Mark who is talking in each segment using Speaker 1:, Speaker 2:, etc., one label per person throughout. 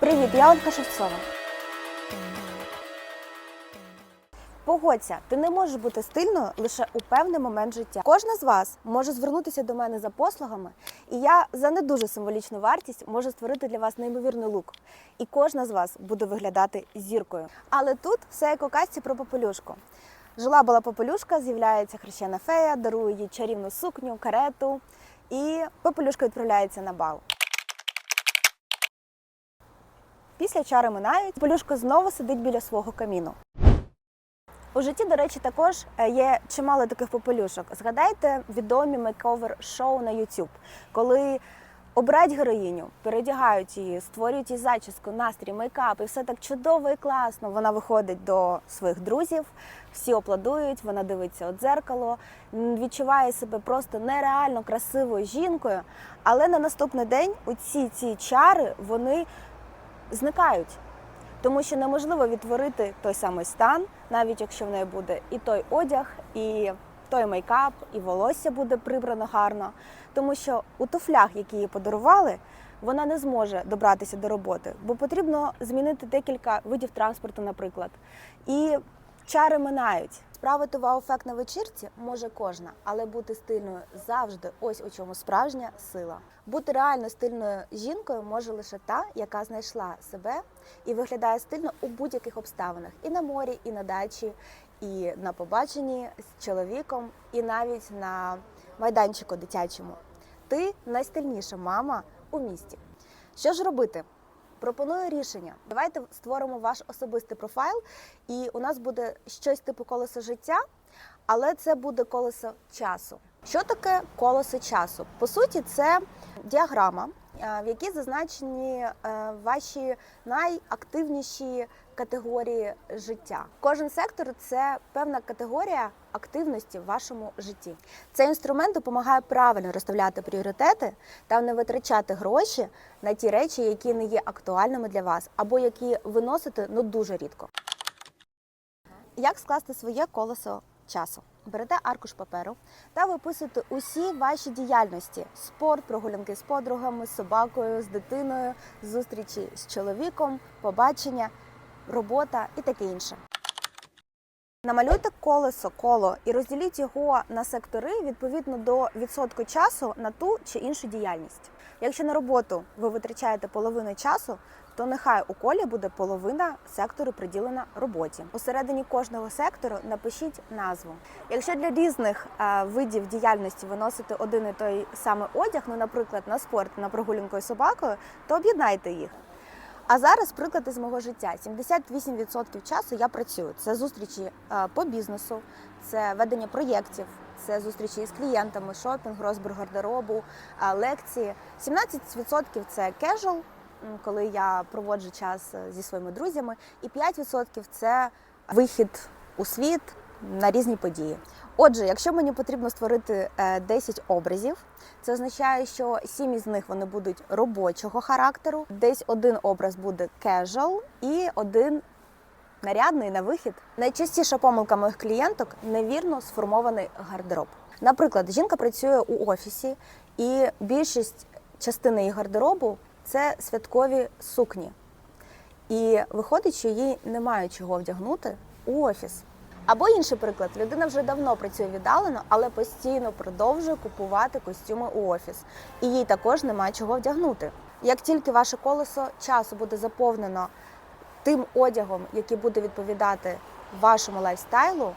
Speaker 1: Привіт, я Ольга Шевцова. Погодься, ти не можеш бути стильною лише у певний момент життя. Кожна з вас може звернутися до мене за послугами, і я за не дуже символічну вартість можу створити для вас неймовірний лук. І кожна з вас буде виглядати зіркою. Але тут все як у казці про попелюшку. Жила була попелюшка, з'являється хрещена фея, дарує їй чарівну сукню, карету, і попелюшка відправляється на бал. Після чари минають, попелюшка знову сидить біля свого каміну. У житті, до речі, також е, є чимало таких попелюшок. Згадайте відомі мейковер шоу на YouTube, коли обирають героїню, передягають її, створюють їй зачіску, настрій, мейкап, і все так чудово і класно. Вона виходить до своїх друзів, всі аплодують, вона дивиться у дзеркало, відчуває себе просто нереально красивою жінкою. Але на наступний день оці ці чари вони зникають. Тому що неможливо відтворити той самий стан, навіть якщо в неї буде і той одяг, і той мейкап, і волосся буде прибрано гарно. Тому що у туфлях, які їй подарували, вона не зможе добратися до роботи, бо потрібно змінити декілька видів транспорту, наприклад. І чари минають. Справити вау-ефект на вечірці може кожна, але бути стильною завжди ось у чому справжня сила. Бути реально стильною жінкою може лише та, яка знайшла себе і виглядає стильно у будь-яких обставинах і на морі, і на дачі, і на побаченні з чоловіком, і навіть на майданчику дитячому. Ти найстильніша мама у місті. Що ж робити? Пропоную рішення. Давайте створимо ваш особистий профайл, і у нас буде щось типу колеса життя, але це буде колесо часу. Що таке колесо часу? По суті, це діаграма, в якій зазначені е, ваші найактивніші категорії життя. Кожен сектор це певна категорія активності в вашому житті. Цей інструмент допомагає правильно розставляти пріоритети та не витрачати гроші на ті речі, які не є актуальними для вас, або які ви носите ну дуже рідко. Як скласти своє колесо часу? Берете аркуш паперу та виписуєте усі ваші діяльності: спорт, прогулянки з подругами, з собакою, з дитиною, зустрічі з чоловіком, побачення, робота і таке інше. Намалюйте колесо, коло і розділіть його на сектори відповідно до відсотку часу на ту чи іншу діяльність. Якщо на роботу ви витрачаєте половину часу, то нехай у колі буде половина сектору приділена роботі. Усередині кожного сектору напишіть назву. Якщо для різних е, видів діяльності ви носите один і той самий одяг, ну, наприклад, на спорт, на прогулянку із собакою, то об'єднайте їх. А зараз приклад із мого життя: 78% часу я працюю. Це зустрічі е, по бізнесу, це ведення проєктів, це зустрічі з клієнтами, шопінг, розбір гардеробу, е, лекції. 17% це кежуал, коли я проводжу час е, зі своїми друзями, і 5% це вихід у світ на різні події. Отже, якщо мені потрібно створити е, 10 образів, це означає, що 7 із них вони будуть робочого характеру, десь один образ буде casual і один нарядний на вихід. Найчастіша помилка моїх клієнток невірно сформований гардероб. Наприклад, жінка працює у офісі, і більшість частини її гардеробу це святкові сукні. І виходить, що їй немає чого вдягнути у офіс. Або інший приклад: людина вже давно працює віддалено, але постійно продовжує купувати костюми у офіс, і їй також немає чого вдягнути. Як тільки ваше колесо часу буде заповнено тим одягом, який буде відповідати вашому лайфстайлу,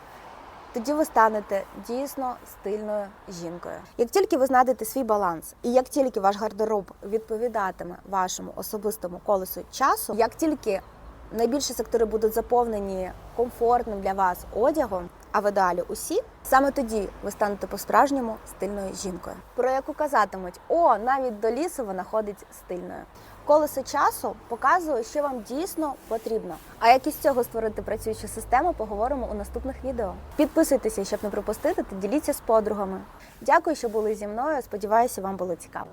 Speaker 1: тоді ви станете дійсно стильною жінкою. Як тільки ви знайдете свій баланс, і як тільки ваш гардероб відповідатиме вашому особистому колесу часу, як тільки найбільші сектори будуть заповнені комфортним для вас одягом, а ви далі усі, саме тоді ви станете по-справжньому стильною жінкою, про яку казатимуть: о, навіть до лісу вона ходить стильною. Колесо часу показує, що вам дійсно потрібно. А як із цього створити працюючу систему, поговоримо у наступних відео. Підписуйтеся, щоб не пропустити, та діліться з подругами. Дякую, що були зі мною. Сподіваюся, вам було цікаво.